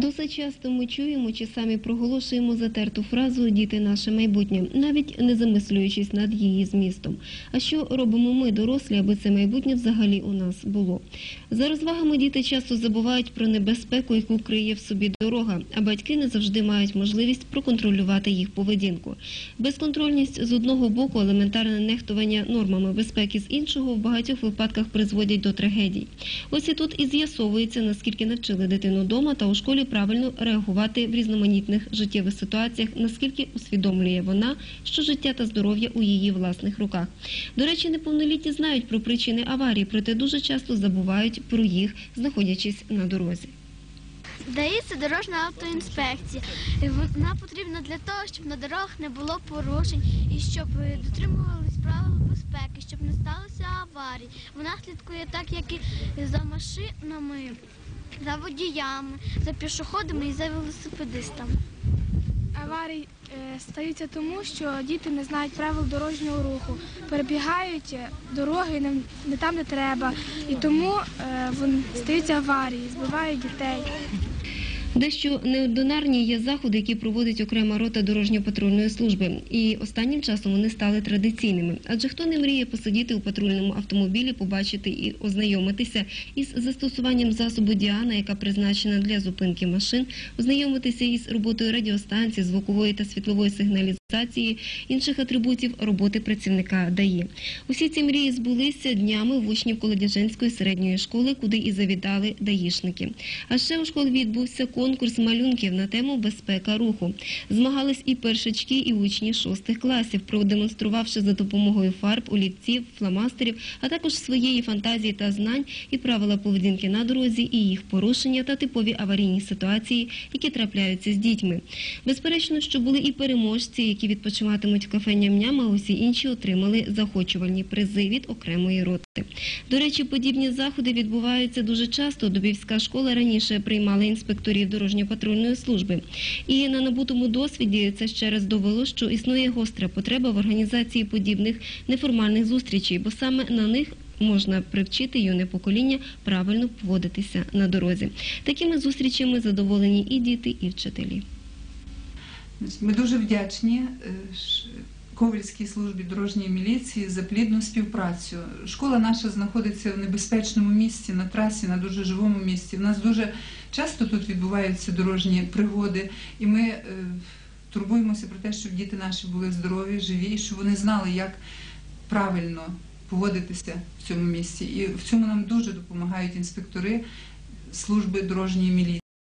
Досить часто ми чуємо чи самі проголошуємо затерту фразу Діти наше майбутнє, навіть не замислюючись над її змістом. А що робимо ми, дорослі, аби це майбутнє взагалі у нас було? За розвагами діти часто забувають про небезпеку, яку криє в собі дорога, а батьки не завжди мають можливість проконтролювати їх поведінку. Безконтрольність з одного боку, елементарне нехтування нормами безпеки з іншого в багатьох випадках призводять до трагедій. Ось і тут і з'ясовується, наскільки навчили дитину вдома та у школі правильно реагувати в різноманітних життєвих ситуаціях, наскільки усвідомлює вона, що життя та здоров'я у її власних руках. До речі, неповнолітні знають про причини аварії, проте дуже часто забувають про їх, знаходячись на дорозі. Дається дорожня автоінспекція. Вона потрібна для того, щоб на дорогах не було порушень і щоб дотримувались правил безпеки, щоб не сталося аварій. Вона слідкує так, як і за машинами, за водіями, за пішоходами і за велосипедистами. Аварії е, стаються тому, що діти не знають правил дорожнього руху, перебігають е, дороги не, не там, де треба, і тому е, стаються аварії, збивають дітей. Дещо неординарні є заходи, які проводить окрема рота дорожньо-патрульної служби. І останнім часом вони стали традиційними. Адже хто не мріє посидіти у патрульному автомобілі, побачити і ознайомитися із застосуванням засобу Діана, яка призначена для зупинки машин, ознайомитися із роботою радіостанції, звукової та світлової сигналізації, інших атрибутів роботи працівника ДАІ. Усі ці мрії збулися днями в учнів Колодяженської середньої школи, куди і завітали даїшники. А ще у школі відбувся конкурс малюнків на тему безпека руху. Змагались і першачки, і учні шостих класів, продемонструвавши за допомогою фарб, олівців, фломастерів, а також своєї фантазії та знань і правила поведінки на дорозі, і їх порушення та типові аварійні ситуації, які трапляються з дітьми. Безперечно, що були і переможці, які відпочиватимуть в кафе «Ням-ням», а усі інші отримали захочувальні призи від окремої роти. До речі, подібні заходи відбуваються дуже часто. Дубівська школа раніше приймала інспекторів дорожньо-патрульної служби. І на набутому досвіді це ще раз довело, що існує гостра потреба в організації подібних неформальних зустрічей, бо саме на них можна привчити юне покоління правильно поводитися на дорозі. Такими зустрічами задоволені і діти, і вчителі. Ми дуже вдячні е, Ковальській службі дорожньої міліції за плідну співпрацю. Школа наша знаходиться в небезпечному місці на трасі, на дуже живому місці. У нас дуже часто тут відбуваються дорожні пригоди, і ми е, турбуємося про те, щоб діти наші були здорові, живі, і щоб вони знали, як правильно поводитися в цьому місці. І в цьому нам дуже допомагають інспектори служби дорожньої міліції.